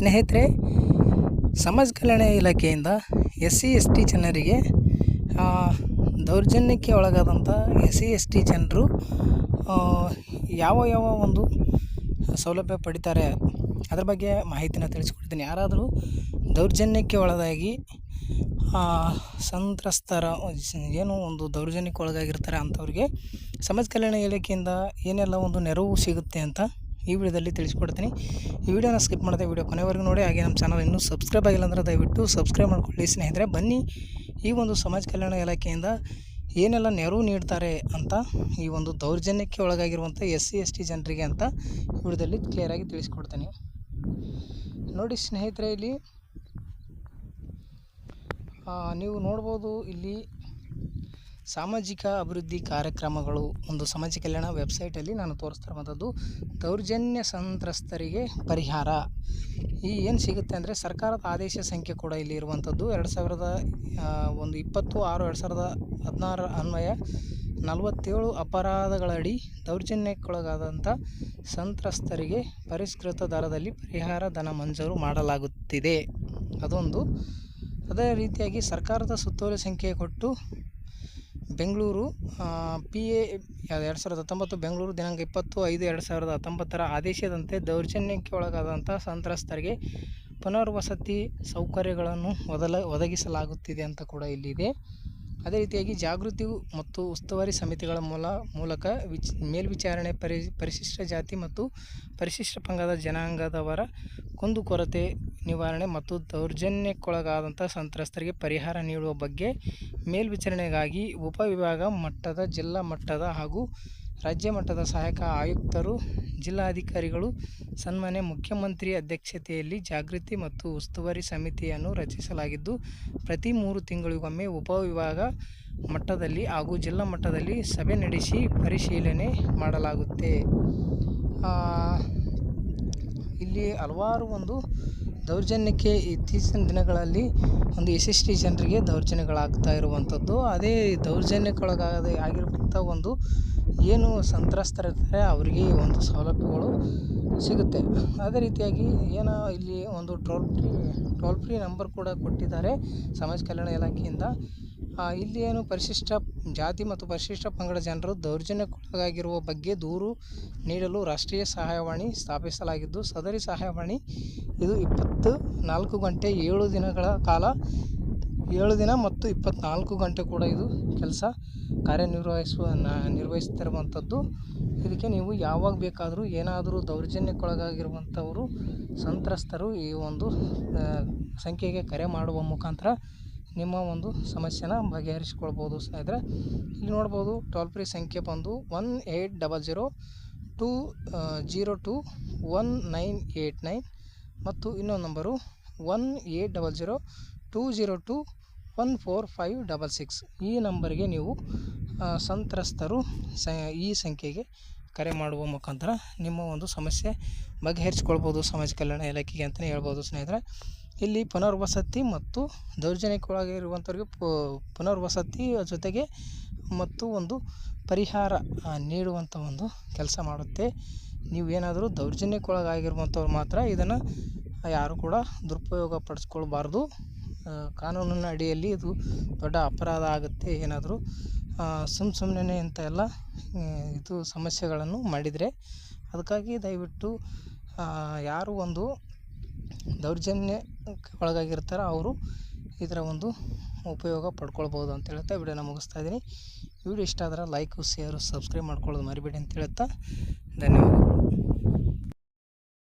ಸ್ನೇಹಿತರೆ, ಸಮಾಜ ಕಲ್ಯಾಣ ಇಲಾಖೆಯಿಂದ ಎಸ್ ಸಿ ಎಸ್ ಟಿ ಜನರಿಗೆ ದೌರ್ಜನ್ಯಕ್ಕೆ ಒಳಗಾದಂಥ ಎಸ್ ಸಿ ಎಸ್ ಟಿ ಜನರು ಯಾವ ಯಾವ ಒಂದು ಸೌಲಭ್ಯ ಪಡಿತಾರೆ ಅದ್ರ ಬಗ್ಗೆ ಮಾಹಿತಿನ ತಿಳಿಸ್ಕೊಡ್ತೀನಿ. ಯಾರಾದರೂ ದೌರ್ಜನ್ಯಕ್ಕೆ ಒಳಗಾಗಿ ಸಂತ್ರಸ್ತರ, ಏನು ಒಂದು ದೌರ್ಜನ್ಯಕ್ಕೆ ಒಳಗಾಗಿರ್ತಾರೆ ಅಂಥವ್ರಿಗೆ ಸಮಾಜ ಕಲ್ಯಾಣ ಇಲಾಖೆಯಿಂದ ಏನೆಲ್ಲ ಒಂದು ನೆರವು ಸಿಗುತ್ತೆ ಅಂತ ಈ ವಿಡಿಯೋದಲ್ಲಿ ತಿಳಿಸ್ಕೊಡ್ತೀನಿ. ಈ ವಿಡಿಯೋನ ಸ್ಕಿಪ್ ಮಾಡದೆ ವಿಡಿಯೋ ಕೊನೆವರೆಗೂ ನೋಡಿ. ಹಾಗೆ ನಮ್ಮ ಚಾನಲ್ ಇನ್ನೂ ಸಬ್ಸ್ಕ್ರೈಬ್ ಆಗಿಲ್ಲ ಅಂದರೆ ದಯವಿಟ್ಟು ಸಬ್ಸ್ಕ್ರೈಬ್ ಮಾಡ್ಕೊಳ್ಳಿ. ಸ್ನೇಹಿತರೆ, ಬನ್ನಿ ಈ ಒಂದು ಸಮಾಜ ಕಲ್ಯಾಣ ಇಲಾಖೆಯಿಂದ ಏನೆಲ್ಲ ನೆರವು ನೀಡ್ತಾರೆ ಅಂತ, ಈ ಒಂದು ದೌರ್ಜನ್ಯಕ್ಕೆ ಒಳಗಾಗಿರುವಂಥ ಎಸ್ ಸಿ ಎಸ್ ಟಿ ಜನರಿಗೆ ಅಂತ ವಿಡಿಯೋದಲ್ಲಿ ಕ್ಲಿಯರಾಗಿ ತಿಳಿಸ್ಕೊಡ್ತೀನಿ. ನೋಡಿ ಸ್ನೇಹಿತರೆ, ಇಲ್ಲಿ ನೀವು ನೋಡ್ಬೋದು ಇಲ್ಲಿ ಸಾಮಾಜಿಕ ಅಭಿವೃದ್ಧಿ ಕಾರ್ಯಕ್ರಮಗಳು ಒಂದು ಸಮಾಜ ಕಲ್ಯಾಣ ವೆಬ್ಸೈಟಲ್ಲಿ ನಾನು ತೋರಿಸ್ತಿರುವಂಥದ್ದು ದೌರ್ಜನ್ಯ ಸಂತ್ರಸ್ತರಿಗೆ ಪರಿಹಾರ. ಈ ಏನು ಸಿಗುತ್ತೆ ಅಂದರೆ ಸರ್ಕಾರದ ಆದೇಶ ಸಂಖ್ಯೆ ಕೂಡ ಇಲ್ಲಿ ಇರುವಂಥದ್ದು. ಎರಡು ಸಾವಿರದ ಒಂದು ಇಪ್ಪತ್ತು ಆರು, ಎರಡು ಸಾವಿರದ ಹದಿನಾರರ ಅನ್ವಯ ನಲವತ್ತೇಳು ಅಪರಾಧಗಳಡಿ ದೌರ್ಜನ್ಯಕ್ಕೊಳಗಾದಂಥ ಸಂತ್ರಸ್ತರಿಗೆ ಪರಿಷ್ಕೃತ ದರದಲ್ಲಿ ಪರಿಹಾರ ಧನ ಮಂಜೂರು ಮಾಡಲಾಗುತ್ತಿದೆ. ಅದೊಂದು. ಅದೇ ರೀತಿಯಾಗಿ ಸರ್ಕಾರದ ಸುತ್ತೋಲೆ ಸಂಖ್ಯೆ ಕೊಟ್ಟು ಬೆಂಗಳೂರು ಪಿ ಎ ಎರಡು ಸಾವಿರದ ಹತ್ತೊಂಬತ್ತು ಬೆಂಗಳೂರು ದಿನಾಂಕ ಇಪ್ಪತ್ತು ಐದು ಎರಡು ಸಾವಿರದ ಹತ್ತೊಂಬತ್ತರ ಆದೇಶದಂತೆ ದೌರ್ಜನ್ಯಕ್ಕೆ ಒಳಗಾದಂಥ ಸಂತ್ರಸ್ತರಿಗೆ ಪುನರ್ವಸತಿ ಸೌಕರ್ಯಗಳನ್ನು ಒದಲ, ಒದಗಿಸಲಾಗುತ್ತಿದೆ ಅಂತ ಕೂಡ ಇಲ್ಲಿದೆ. ಅದೇ ರೀತಿಯಾಗಿ ಜಾಗೃತಿ ಮತ್ತು ಉಸ್ತುವಾರಿ ಸಮಿತಿಗಳ ಮೂಲ, ಮೂಲಕ ವಿಚ್, ಮೇಲ್ವಿಚಾರಣೆ ಪರಿ, ಪರಿಶಿಷ್ಟ ಜಾತಿ ಮತ್ತು ಪರಿಶಿಷ್ಟ ಪಂಗದ ಜನಾಂಗದವರ ಕುಂದುಕೊರತೆ ನಿವಾರಣೆ ಮತ್ತು ದೌರ್ಜನ್ಯಕ್ಕೊಳಗಾದಂಥ ಸಂತ್ರಸ್ತರಿಗೆ ಪರಿಹಾರ ನೀಡುವ ಬಗ್ಗೆ ಮೇಲ್ವಿಚಾರಣೆಗಾಗಿ ಉಪವಿಭಾಗ ಮಟ್ಟದ, ಜಿಲ್ಲಾ ಮಟ್ಟದ ಹಾಗೂ ರಾಜ್ಯ ಮಟ್ಟದ ಸಹಾಯಕ ಆಯುಕ್ತರು, ಜಿಲ್ಲಾಧಿಕಾರಿಗಳು, ಸನ್ಮಾನ್ಯ ಮುಖ್ಯಮಂತ್ರಿ ಅಧ್ಯಕ್ಷತೆಯಲ್ಲಿ ಜಾಗೃತಿ ಮತ್ತು ಉಸ್ತುವಾರಿ ಸಮಿತಿಯನ್ನು ರಚಿಸಲಾಗಿದ್ದು, ಪ್ರತಿ ಮೂರು ತಿಂಗಳಿಗೊಮ್ಮೆ ಉಪವಿಭಾಗ ಮಟ್ಟದಲ್ಲಿ ಹಾಗೂ ಜಿಲ್ಲಾ ಮಟ್ಟದಲ್ಲಿ ಸಭೆ ನಡೆಸಿ ಪರಿಶೀಲನೆ ಮಾಡಲಾಗುತ್ತೆ. ಇಲ್ಲಿ ಹಲವಾರು ಒಂದು ದೌರ್ಜನ್ಯಕ್ಕೆ ಇತ್ತೀಚಿನ ದಿನಗಳಲ್ಲಿ ಒಂದು ಎಸ್ ಟಿ ಜನರಿಗೆ ದೌರ್ಜನ್ಯಗಳಾಗ್ತಾ ಇರುವಂಥದ್ದು. ಅದೇ ದೌರ್ಜನ್ಯಕ್ಕೊಳಗಾಗದೆ ಆಗಿರುವಂಥ ಒಂದು ಏನು ಸಂತ್ರಸ್ತರಿರ್ತಾರೆ, ಅವರಿಗೆ ಒಂದು ಸೌಲಭ್ಯಗಳು ಸಿಗುತ್ತೆ. ಅದೇ ರೀತಿಯಾಗಿ ಏನೋ ಇಲ್ಲಿ ಒಂದು toll free toll free number ಕೂಡ ಕೊಟ್ಟಿದ್ದಾರೆ ಸಮಾಜ ಕಲ್ಯಾಣ ಇಲಾಖೆಯಿಂದ. ಇಲ್ಲಿ ಏನು ಪರಿಶಿಷ್ಟ ಜಾತಿ ಮತ್ತು ಪರಿಶಿಷ್ಟ ಪಂಗಡ ಜನರು ದೌರ್ಜನ್ಯಕ್ಕೊಳಗಾಗಿರುವ ಬಗ್ಗೆ ದೂರು ನೀಡಲು ರಾಷ್ಟ್ರೀಯ ಸಹಾಯವಾಣಿ ಸ್ಥಾಪಿಸಲಾಗಿದ್ದು, ಸದರಿ ಸಹಾಯವಾಣಿ ಇದು ಇಪ್ಪತ್ತು ನಾಲ್ಕು ಗಂಟೆ ಏಳು ದಿನಗಳ ಕಾಲ, ಏಳು ದಿನ ಮತ್ತು ಇಪ್ಪತ್ತ್ನಾಲ್ಕು ಗಂಟೆ ಕೂಡ ಇದು ಕೆಲಸ ಕಾರ್ಯನಿರ್ವಹಿಸುವ ನಿರ್ವಹಿಸ್ತಿರುವಂಥದ್ದು ಇದಕ್ಕೆ ನೀವು ಯಾವಾಗ ಬೇಕಾದರೂ ಏನಾದರೂ ದೌರ್ಜನ್ಯಕ್ಕೊಳಗಾಗಿರುವಂಥವರು ಸಂತ್ರಸ್ತರು ಈ ಒಂದು ಸಂಖ್ಯೆಗೆ ಕರೆ ಮಾಡುವ ಮುಖಾಂತರ ನಿಮ್ಮ ಒಂದು ಸಮಸ್ಯೆನ ಬಗೆಹರಿಸ್ಕೊಳ್ಬೋದು ಸ್ನೇಹಿತರೆ. ಇಲ್ಲಿ ನೋಡ್ಬೋದು ಟೋಲ್ ಫ್ರೀ ಸಂಖ್ಯೆ ಬಂದು one eight double zero two zero two one nine eight nine ಮತ್ತು ಇನ್ನೊಂದು number one eight double zero two zero two one four five double six ಈ ನಂಬರ್ಗೆ ನೀವು ಸಂತ್ರಸ್ತರು ಸ, ಈ ಸಂಖ್ಯೆಗೆ ಕರೆ ಮಾಡುವ ಮುಖಾಂತರ ನಿಮ್ಮ ಒಂದು ಸಮಸ್ಯೆ ಬಗೆಹರಿಸ್ಕೊಳ್ಬೋದು ಸಮಾಜ ಕಲ್ಯಾಣ ಇಲಾಖೆಗೆ ಅಂತಲೇ ಹೇಳ್ಬೋದು ಸ್ನೇಹಿತರೆ. ಇಲ್ಲಿ ಪುನರ್ವಸತಿ ಮತ್ತು ದೌರ್ಜನ್ಯಕ್ಕೊಳಗಿರುವಂಥವ್ರಿಗೆ ಪು- ಪುನರ್ವಸತಿ ಜೊತೆಗೆ ಮತ್ತು ಒಂದು ಪರಿಹಾರ ನೀಡುವಂಥ ಒಂದು ಕೆಲಸ ಮಾಡುತ್ತೆ. ನೀವು ಏನಾದರೂ ದೌರ್ಜನ್ಯಕ್ಕೊಳಗಾಗಿರುವಂಥವ್ರು ಮಾತ್ರ ಇದನ್ನು ಯಾರು ಕೂಡ ದುರುಪಯೋಗ ಪಡಿಸ್ಕೊಳ್ಬಾರ್ದು ಕಾನೂನಿನ ಅಡಿಯಲ್ಲಿ ಇದು ದೊಡ್ಡ ಅಪರಾಧ ಆಗುತ್ತೆ. ಏನಾದರೂ ಸುಮ್ಮ ಸುಮ್ಮನೆ ಇಂಥ ಎಲ್ಲ ಇದು ಸಮಸ್ಯೆಗಳನ್ನು ಮಾಡಿದರೆ ಅದಕ್ಕಾಗಿ ದಯವಿಟ್ಟು ಯಾರು ಒಂದು ದೌರ್ಜನ್ಯಕ್ಕೆ ಒಳಗಾಗಿರ್ತಾರೆ, ಅವರು ಇದರ ಒಂದು ಉಪಯೋಗ ಪಡ್ಕೊಳ್ಬೋದು ಅಂತ ಹೇಳ್ತಾ ವಿಡಿಯೋನ ಮುಗಿಸ್ತಾ ಇದ್ದೀನಿ. ವಿಡಿಯೋ ಇಷ್ಟ ಆದರೆ ಲೈಕು ಶೇರು ಸಬ್ಸ್ಕ್ರೈಬ್ ಮಾಡ್ಕೊಳ್ಳೋದು ಮರಿಬೇಡಿ ಅಂತ ಹೇಳ್ತಾ ಧನ್ಯವಾದಗಳು.